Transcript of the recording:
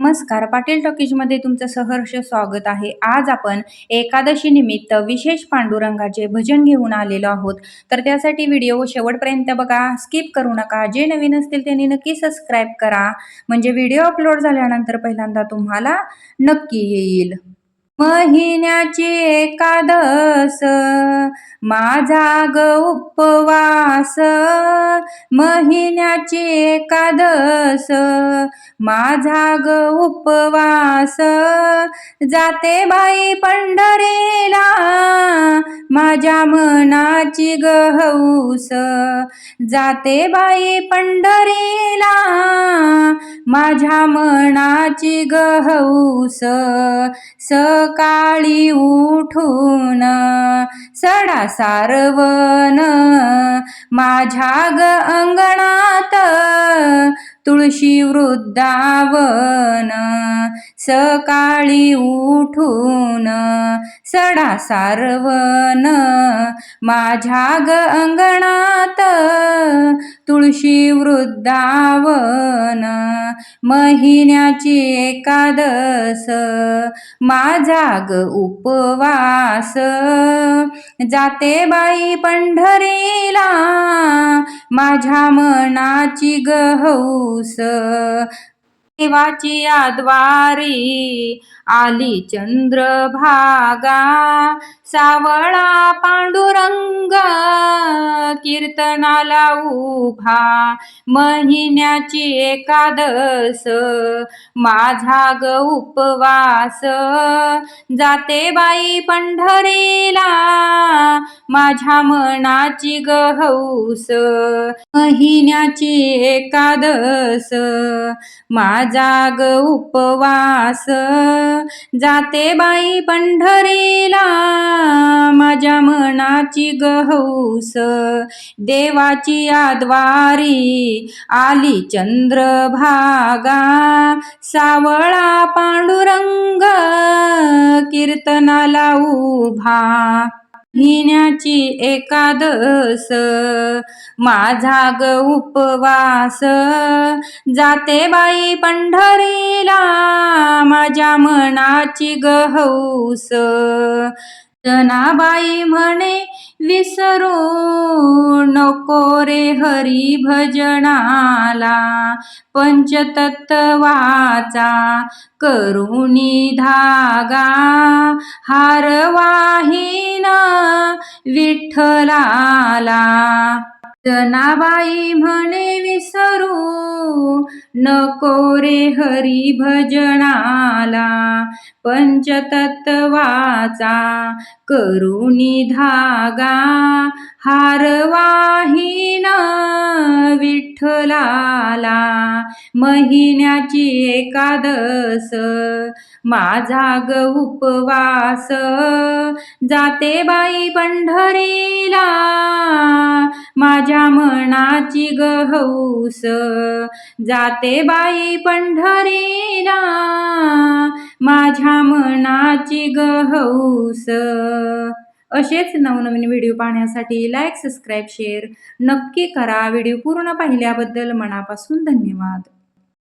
नमस्कार पाटील टॉकीजमध्ये तुमचं सहर्ष स्वागत आहे. आज आपण एकादशी निमित्त विशेष पांडुरंगाचे भजन घेऊन आलेलो आहोत. तर त्यासाठी व्हिडिओ शेवटपर्यंत बघा स्किप करू नका. जे नवीन असतील त्यांनी नक्की सबस्क्राईब करा. म्हणजे व्हिडिओ अपलोड झाल्यानंतर पहिल्यांदा तुम्हाला नक्की येईल. महिन्याची एकादस माझा ग उपवास. महिन्याची एकादस माझा ग उपवास. जाते बाई पंढरीला माझ्या मनाची ग हौस जाते बाई पंढरीला माझ्या मनाची ग हौस सकाळी उठून सडा सारवण माझ्या ग अंगणा तुळशी वृद्धावन सकाळी उठून सडा सारवन माझ्या ग अंगणात तुळशी वृद्धावन महिन्याची एकादस माझा ग उपवास. जाते बाई पंढरीला माझ्या मनाची गहौस. देवाची आद्वारी आली चंद्रभागा. सावळा पांडुरंग कीर्तनाला उभा. महिन्याची एकादस माझा ग उपवास. जाते बाई पंढरीला माझ्या मनाची ग हौस. महिन्याची एकादस माझा ग उपवास. जाते बाई पंढरीला माझ्या मनाची गहौस देवाची आद्वारी आली चंद्रभागा सावळा पांडुरंग कीर्तनाला उभा हिण्याची एकादस माझा ग उपवास. जाते बाई पंढरीला माझ्या मनाची ग हौस जनाबाई म्हणे विसरू नको रे हरी भजनाला पंचतत्वाचा करुणी धागा. हारवाहीन विठ्ठलाला. जनाबाई म्हणे विसरू नको रे हरी भजनाला. पंचतत्वाचा करुणी धागा हारवाहीन विठ्ठलाला. महिन्याची एकादस. माझा ग उपवास. जाते बाई पंढरीला. मनाची गहूस जाते बाई पंढरीला माझ्या मनाची गहूस असेच नवनवीन व्हिडिओ पाहण्यासाठी लाईक सबस्क्राईब शेअर नक्की करा. व्हिडिओ पूर्ण पाहिल्याबद्दल मनापासून धन्यवाद.